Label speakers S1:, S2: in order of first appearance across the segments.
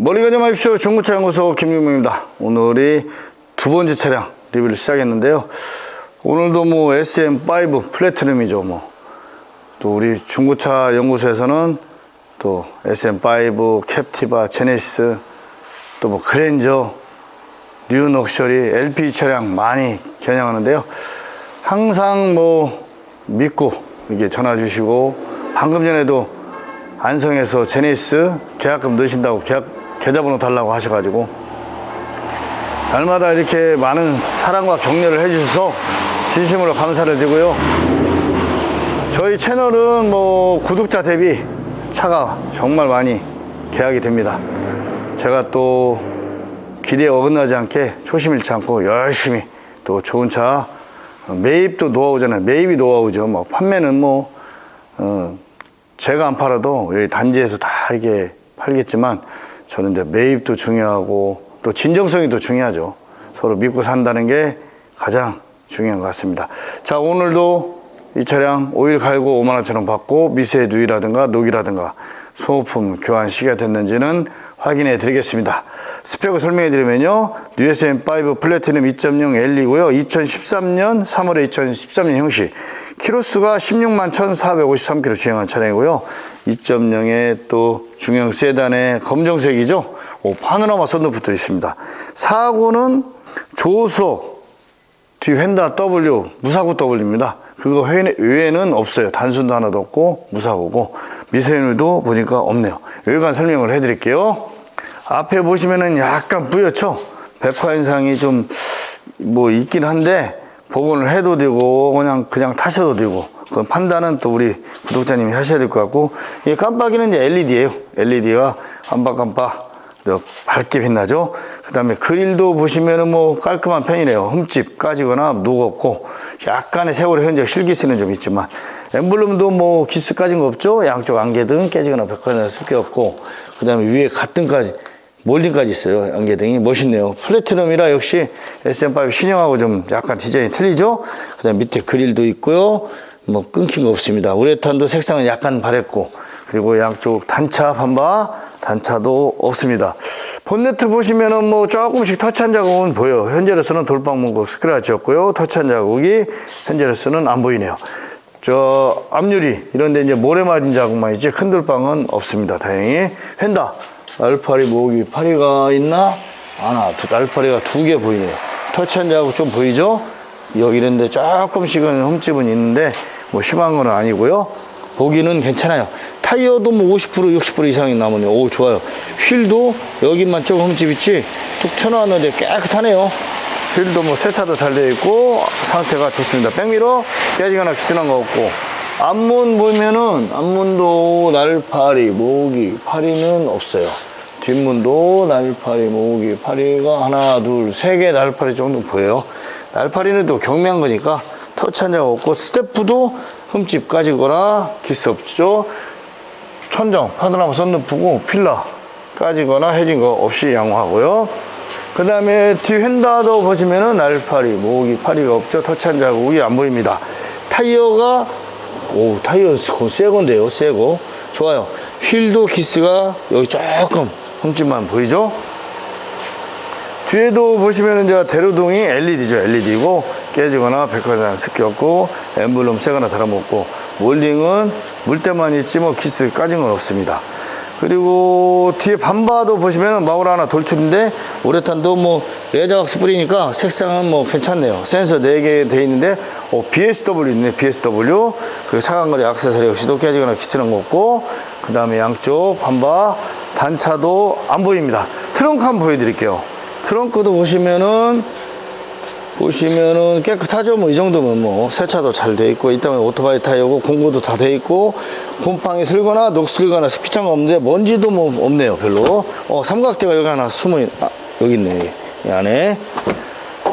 S1: 머리 가지 마십시오. 중고차 연구소 김유명입니다. 오늘이 두 번째 차량 리뷰를 시작했는데요. 오늘도 뭐 SM5 플래티넘이죠. 뭐. 또 우리 중고차 연구소에서는 또 SM5, 캡티바, 제네시스, 또 뭐 그랜저, 뉴 럭셔리, LP 차량 많이 겨냥하는데요. 항상 뭐 믿고 이게 전화 주시고 방금 전에도 안성에서 제네시스 계약금 넣으신다고 계약 계좌번호 달라고 하셔가지고 날마다 이렇게 많은 사랑과 격려를 해주셔서 진심으로 감사를 드리고요. 저희 채널은 뭐 구독자 대비 차가 정말 많이 계약이 됩니다. 제가 또 기대에 어긋나지 않게 초심 잃지 않고 열심히 또 좋은 차 매입도 노하우잖아요. 매입이 노하우죠. 뭐 판매는 뭐 어, 제가 안 팔아도 여기 단지에서 다 이게 팔겠지만 저는 이제 매입도 중요하고 또 진정성이 더 중요하죠. 서로 믿고 산다는 게 가장 중요한 것 같습니다. 자, 오늘도 이 차량 오일 갈고 5만 원처럼 받고 미세 누이라든가 녹이라든가 소모품 교환 시기가 됐는지는 확인해 드리겠습니다. 스펙을 설명해 드리면요. USM5 플래티넘 2.0 L이고요. 2013년 3월에 2013년 형식. 키로수가 16만 1,453km 주행한 차량이고요. 2.0의 또 중형 세단의 검정색이죠. 오, 파노라마 썬루프도 있습니다. 사고는 조수석 뒤 휀다 W, 무사고 W입니다. 그거 외- 외에는 없어요. 단순도 하나도 없고 무사고고 미세율도 보니까 없네요. 여기간 설명을 해드릴게요. 앞에 보시면은 약간 뿌옇죠? 백화현상이 좀 뭐 있긴 한데 복원을 해도 되고 그냥 그냥 타셔도 되고 그 판단은 또 우리 구독자님이 하셔야 될 것 같고 이 깜빡이는 이제 LED예요. LED가 깜빡깜빡 밝게 빛나죠. 그 다음에 그릴도 보시면은 뭐 깔끔한 편이네요. 흠집 까지거나 누겁고 약간의 세월의 흔적 실기스는 좀 있지만 엠블럼도 뭐 기스 까진 거 없죠. 양쪽 안개등 깨지거나 백화나 쓸게 없고 그 다음에 위에 갓등까지 몰딩까지 있어요. 안개등이 멋있네요. 플래티넘이라 역시 SM5 신형하고 좀 약간 디자인이 틀리죠. 그 다음에 밑에 그릴도 있고요. 뭐 끊긴 거 없습니다. 우레탄도 색상은 약간 바랬고 그리고 양쪽 단차 반바 단차도 없습니다. 본네트 보시면은 뭐 조금씩 터치한 자국은 보여요. 현재로서는 돌방 문고 스크래치였고요. 터치한 자국이 현재로서는 안 보이네요. 저 앞유리 이런 데 이제 모래 맞은 자국만 있지 큰 돌방은 없습니다. 다행히 휀다 날파리 모기 파리가 있나? 하나 두 날파리가 두 개 보이네요. 터치한 자국 좀 보이죠? 여기 이런데 조금씩은 흠집은 있는데 뭐 심한 건 아니고요. 보기는 괜찮아요. 타이어도 뭐 50% 60% 이상이 남으네요. 오 좋아요. 휠도 여기만 조금 흠집 있지 툭 튀어나왔는데 깨끗하네요. 휠도 뭐 세차도 잘 되어 있고 상태가 좋습니다. 백미러 깨지거나 기스난 거 없고 앞문 보면은 앞문도 날파리, 모기, 파리는 없어요. 뒷문도 날파리, 모기, 파리가 하나, 둘, 세 개 날파리 정도 보여요. 날파리는 또 경미한 거니까 터치한 적 없고 스태프도 흠집 까지거나 기스 없죠. 천정, 파노라마 썬루프고 필라 까지거나 해진 거 없이 양호하고요. 그 다음에 뒤 휀다도 보시면은 날파리, 모기, 파리가 없죠. 터치한 자국이 안 보입니다. 타이어가, 오, 타이어 새 건데요. 새 거. 좋아요. 휠도 기스가 여기 조금 흠집만 보이죠? 뒤에도 보시면은 이제 대로동이 LED죠. LED고 깨지거나 백화점 습겼고 엠블럼 새거나 달아먹고 몰딩은 물때만 있지 뭐 키스 까진 건 없습니다. 그리고 뒤에 반바도 보시면은 마울 하나 돌출인데 우레탄도 뭐 레자왁스 뿌리니까 색상은 뭐 괜찮네요. 센서 4개 돼 있는데 어, BSW 있네 BSW 그리고 차간거리 액세서리 역시도 깨지거나 키스는 거 없고 그 다음에 양쪽 반바 단차도 안 보입니다. 트렁크 한번 보여드릴게요. 트렁크도 보시면은 보시면은 깨끗하죠. 뭐 이 정도면 뭐 세차도 잘 돼 있고 이 때문에 오토바이 타이어고 공구도 다 돼 있고 곰팡이 슬거나 녹슬거나 스피창 없는데 먼지도 뭐 없네요. 별로. 어 삼각대가 여기 하나 숨어 있, 아, 여기 있네. 이 안에.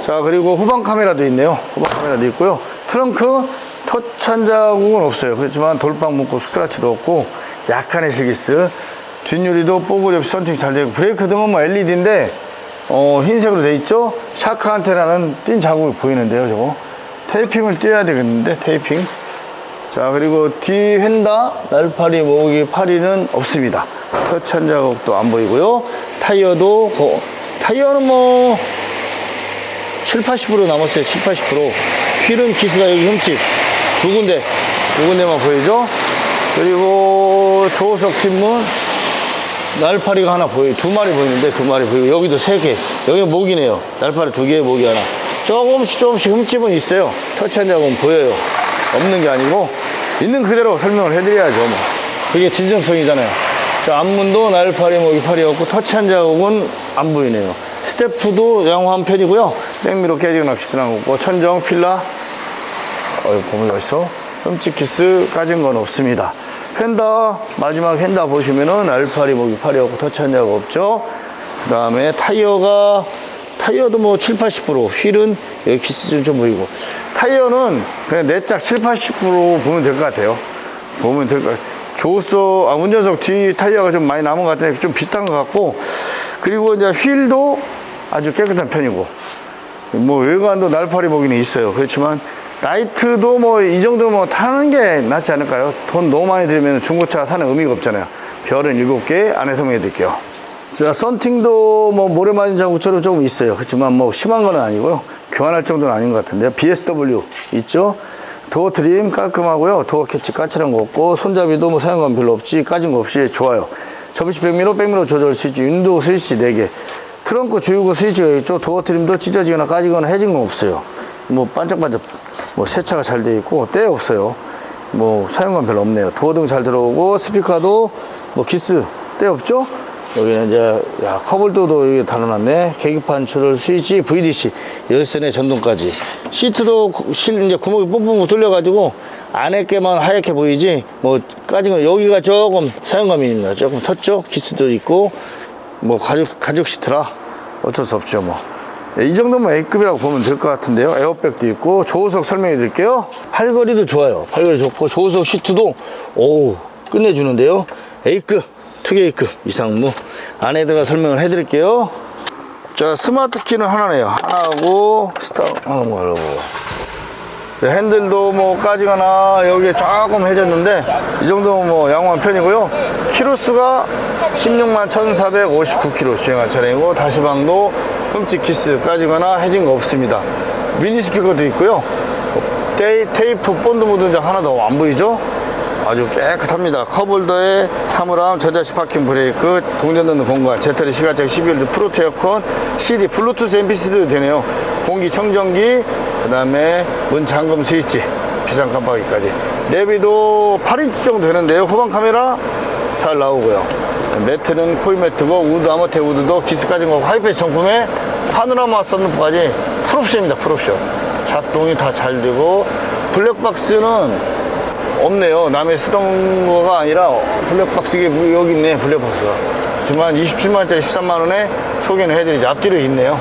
S1: 자 그리고 후방 카메라도 있네요. 후방 카메라도 있고요. 트렁크 터치한 자국은 없어요. 그렇지만 돌방 묶고 스크래치도 없고 약간의 실기스. 뒷유리도 뽀글이 없이 썬팅 잘 되고 브레이크 등은 뭐 LED인데 어, 흰색으로 돼 있죠? 샤크 안테나는 띈 자국이 보이는데요, 저거. 테이핑을 띄어야 되겠는데, 테이핑. 자, 그리고 뒤 휀다, 날파리, 모기, 파리는 없습니다. 터치 한 자국도 안 보이고요. 타이어도 거- 타이어는 뭐 7, 80% 남았어요. 7, 80%. 휠은 기스가 여기 흠집 두 군데, 두 군데만 보이죠? 그리고 조수석 뒷문 날파리가 하나 보여요. 두 마리 보이는데 두 마리 보이고 여기도 세 개. 여기는 목이네요. 날파리 두 개에 목이 하나. 조금씩 조금씩 흠집은 있어요. 터치한 자국은 보여요. 없는 게 아니고 있는 그대로 설명을 해드려야죠. 뭐. 그게 진정성이잖아요. 저 앞문도 날파리 목이 파리였고 터치한 자국은 안 보이네요. 스태프도 양호한 편이고요. 백미로 깨지거나 거 없고 천정 필라 어, 보면 어딨어? 흠집 키스 까진 건 없습니다. 휀다, 마지막 휀다 보시면은 알파리, 목이 파리하고 터치한 적 없죠? 그 다음에 타이어가, 타이어도 뭐 7, 80%, 휠은 여기 키스 좀, 좀 보이고. 타이어는 그냥 내짝 7, 80% 보면 될 것 같아요. 보면 될 것 같아요. 조수석, 아, 운전석 뒤 타이어가 좀 많이 남은 것 같은데 좀 비슷한 것 같고. 그리고 이제 휠도 아주 깨끗한 편이고. 뭐 외관도 날파리 보기는 있어요. 그렇지만 나이트도 뭐 이 정도 뭐 타는 게 낫지 않을까요? 돈 너무 많이 들면 중고차 사는 의미가 없잖아요. 별은 일곱 개 안에 설명해 드릴게요. 자, 썬팅도 뭐 모래 맞은 자국처럼 조금 있어요. 그렇지만 뭐 심한 건 아니고요. 교환할 정도는 아닌 것 같은데요. BSW 있죠? 도어 트림 깔끔하고요. 도어 캐치 까칠한 거 없고 손잡이도 뭐 사용감 별로 없지 까진 거 없이 좋아요. 접이식 백미로 백미로 조절 스위치 윈도우 스위치 4개 트렁크 주유구 스위치가 있죠. 도어 트림도 찢어지거나 까지거나 해진 건 없어요. 뭐 반짝반짝 뭐 세차가 잘 돼 있고 때 없어요. 뭐 사용감 별로 없네요. 도어등 잘 들어오고 스피커도 뭐 기스 때 없죠. 여기는 이제 야 커블도도 여기 달아놨네. 계기판 조절 스위치 VDC 열선의 전동까지 시트도 구- 실 이제 구멍이 뽕뽕 뚫려 가지고 안에 게만 하얗게 보이지 뭐 까진 거 여기가 조금 사용감이 거 조금 텄죠. 기스도 있고 뭐 가죽 가죽 시트라 어쩔 수 없죠 뭐. 이 정도면 A급이라고 보면 될 것 같은데요. 에어백도 있고 조수석 설명해 드릴게요. 팔걸이도 좋아요. 팔걸이 좋고 조수석 시트도 오 끝내주는데요. A급 특 A급 이상무 안에 들어가 설명을 해 드릴게요. 자 스마트 키는 하나네요. 하나하고 스타트 하는 거 하려고. 네, 핸들도 뭐 까지거나 여기에 조금 해졌는데 이 정도면 뭐 양호한 편이고요 키로수가 16만 1459km 주행한 차량이고 다시방도 흠집 키스 까지거나 해진 거 없습니다. 미니 스피커도 있고요. 테이, 테이프 본드 묻은 장 하나도 안 보이죠? 아주 깨끗합니다. 컵홀더에 사물함 전자식 파킹 브레이크 동전 넣는 공간 제터리 시가적 12V 프로트 에어컨 CD 블루투스 MP3도 되네요. 공기청정기 그 다음에 문 잠금 스위치 비상 깜빡이까지. 내비도 8인치 정도 되는데요. 후방 카메라 잘 나오고요 매트는 코일 매트고 우드 아모테 우드도 기스 까진 거고 하이패스 정품에 파노라마 썬루프까지 풀옵션입니다 풀옵션 작동이 다 잘 되고 블랙박스는 없네요. 남의 쓰던 거가 아니라 블랙박스 이게 뭐 여기 있네 블랙박스가. 하지만 27만원짜리 13만원에 소개는 해드리죠. 앞뒤로 있네요.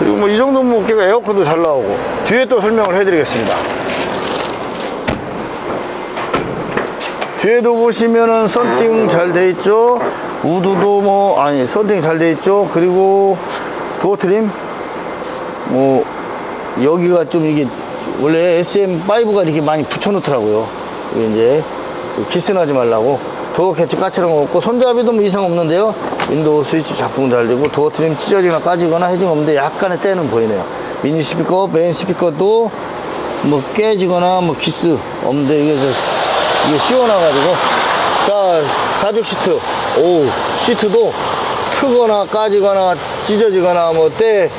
S1: 그리고 뭐 이 정도면 어깨가 에어컨도 잘 나오고 뒤에 또 설명을 해드리겠습니다. 뒤에도 보시면은 썬팅 잘 돼 있죠. 우드도 뭐 아니 썬팅 잘 돼 있죠. 그리고 도어 트림 뭐 여기가 좀 이게 원래 SM5가 이렇게 많이 붙여놓더라고요. 이제 키스나지 말라고 도어 캐치 거 없고 손잡이도 뭐 이상 없는데요. 윈도우 스위치 작동 잘 되고 도어 트림 찢어지거나 까지거나 해진 거 없는데 약간의 때는 보이네요. 미니 스피커, 메인 스피커도 뭐 깨지거나 뭐 키스 없는데 저 이게 씌워놔가지고. 자 가죽 시트. 오 시트도 트거나 까지거나 찢어지거나 뭐 때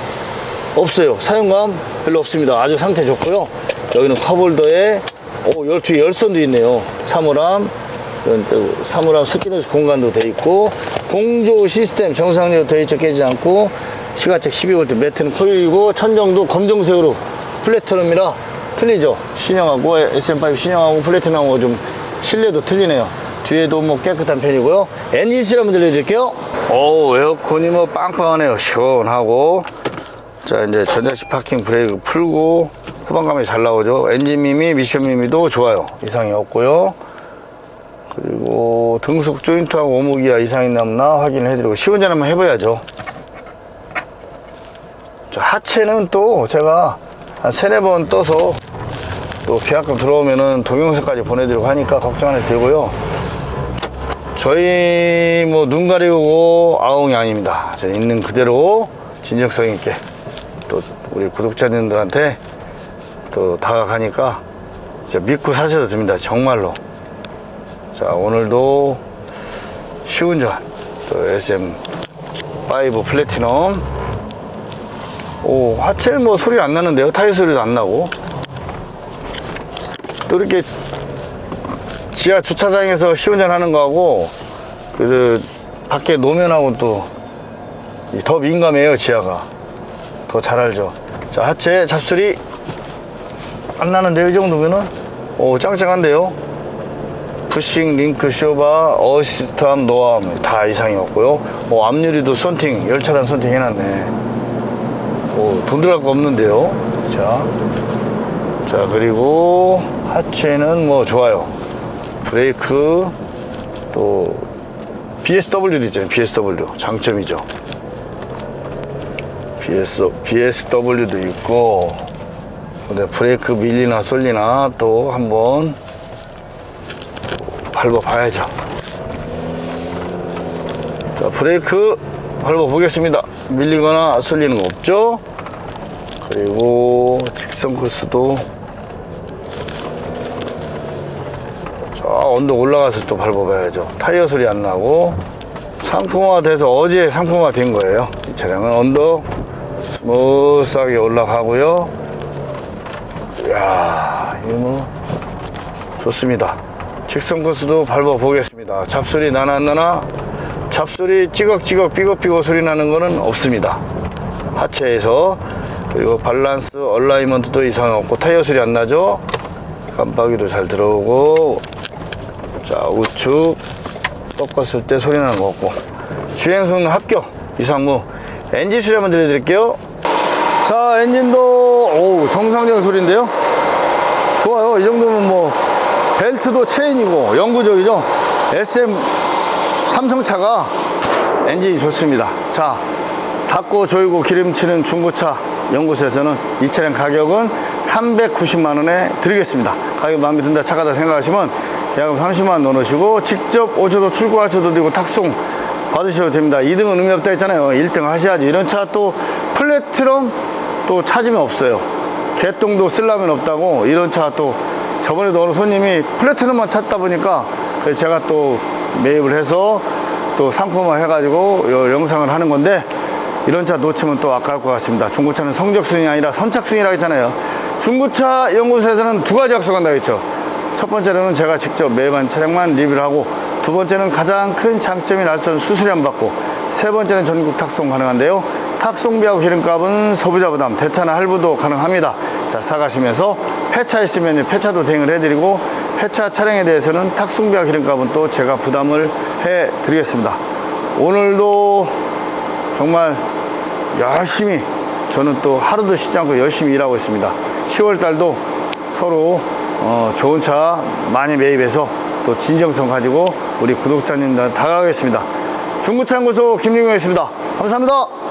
S1: 없어요. 사용감 별로 없습니다. 아주 상태 좋고요. 여기는 컵홀더에 오 열, 뒤에 열선도 있네요. 사물함. 사물함 스키너스 공간도 돼 있고 공조 시스템 정상적으로 돼 있죠. 깨지지 않고. 시가책 12V 매트는 코일이고 천정도 검정색으로 플래트넘이라 틀리죠. 신형하고 SM5 신형하고 플래티넘하고 좀 실내도 틀리네요. 뒤에도 뭐 깨끗한 편이고요. 엔진 소리 한번 들려드릴게요. 오 에어컨이 뭐 빵빵하네요. 시원하고. 자 이제 전자식 파킹 브레이크 풀고 후방감이 잘 나오죠. 엔진 미미 미션 미미도 좋아요. 이상이 없고요. 그리고 등속 조인트하고 오목이야 이상이 남나 확인해드리고 시운전 한번 해봐야죠. 자, 하체는 또 제가 한 세네 번 떠서 또 계약금 들어오면은 동영상까지 보내드리고 하니까 걱정 안 해도 되고요 저희 뭐 눈 가리고 아웅이 아닙니다. 저는 있는 그대로 진정성 있게 또 우리 구독자님들한테 또 다가가니까 진짜 믿고 사셔도 됩니다. 정말로. 자, 오늘도 시운전 또 SM5 플래티넘 오, 하체 뭐 소리 안 나는데요. 타이어 소리도 안 나고. 또 이렇게 지하 주차장에서 시운전 하는 거하고 그 밖에 노면하고 또더 민감해요 지하가. 더 잘 알죠. 자 하체 잡소리 안 나는데요 이 정도면은? 오 짱짱한데요? 푸싱 링크 쇼바 어시스트함 노암 다 이상이었고요. 뭐 앞유리도 썬팅 열차단 썬팅 해놨네. 오돈 들어갈 거 없는데요. 자, 자 그리고 하체는 뭐 좋아요. 브레이크 또 BSW도 있잖아요 BSW 장점이죠. BS, BSW도 있고 근데 브레이크 밀리나 쏠리나 또 한번 밟아 봐야죠. 자 브레이크 밟아 보겠습니다. 밀리거나 쏠리는 거 없죠? 그리고 직선 코스도 자 언덕 올라가서 또 밟아봐야죠. 타이어 소리 안 나고 상품화 돼서 어제 상품화 된 거예요. 이 차량은 언덕 스무스하게 올라가고요. 이야 이거 뭐 좋습니다. 직선 코스도 밟아 보겠습니다. 잡소리 나나 안 나나? 잡소리 찌걱찌걱 삐걱삐걱 소리 나는 거는 없습니다. 하체에서 그리고 밸런스 얼라이먼트도 이상 없고 타이어 소리 안 나죠? 깜빡이도 잘 들어오고 자 우측 꺾었을 때 소리 나는 거 없고. 주행성능 합격. 이상무. 엔진 소리 한번 들려드릴게요. 자 엔진도 오 정상적인 소리인데요? 좋아요. 이 정도면 뭐 벨트도 체인이고 영구적이죠? SM 삼성차가 엔진이 좋습니다. 자 닦고 조이고 기름치는 중고차 연구소에서는 이 차량 가격은 390만 원에 드리겠습니다. 가격 마음에 든다 착하다 생각하시면 야금 30만 원 넣으시고 직접 오셔도 출고하셔도 되고 탁송 받으셔도 됩니다 2등은 의미 없다 했잖아요 1등 하셔야지 이런 차 또 플랫트럼 또 찾으면 없어요 개똥도 쓸라면 없다고 이런 차 또 저번에도 어느 손님이 플래티넘만 찾다 보니까 제가 또 매입을 해서 또 상품화 해가지고 요 영상을 하는 건데 이런 차 놓치면 또 아까울 것 같습니다. 중고차는 성적순이 아니라 선착순이라고 했잖아요. 중고차 연구소에서는 두 가지 약속한다고 했죠. 첫 번째로는 제가 직접 매입한 차량만 리뷰를 하고 두 번째는 가장 큰 장점이 날선 수수료 안 받고 세 번째는 전국 탁송 가능한데요. 탁송비하고 기름값은 소비자 부담, 대차나 할부도 가능합니다. 자, 사가시면서 폐차 있으면 폐차도 대행을 해드리고 폐차 차량에 대해서는 탁송비와 기름값은 또 제가 부담을 해드리겠습니다. 오늘도 정말 열심히 저는 또 하루도 쉬지 않고 열심히 일하고 있습니다. 10월 달도 서로 어, 좋은 차 많이 매입해서 또 진정성 가지고 우리 구독자님들 다가가겠습니다. 중고차 연구소 김용현이었습니다. 감사합니다.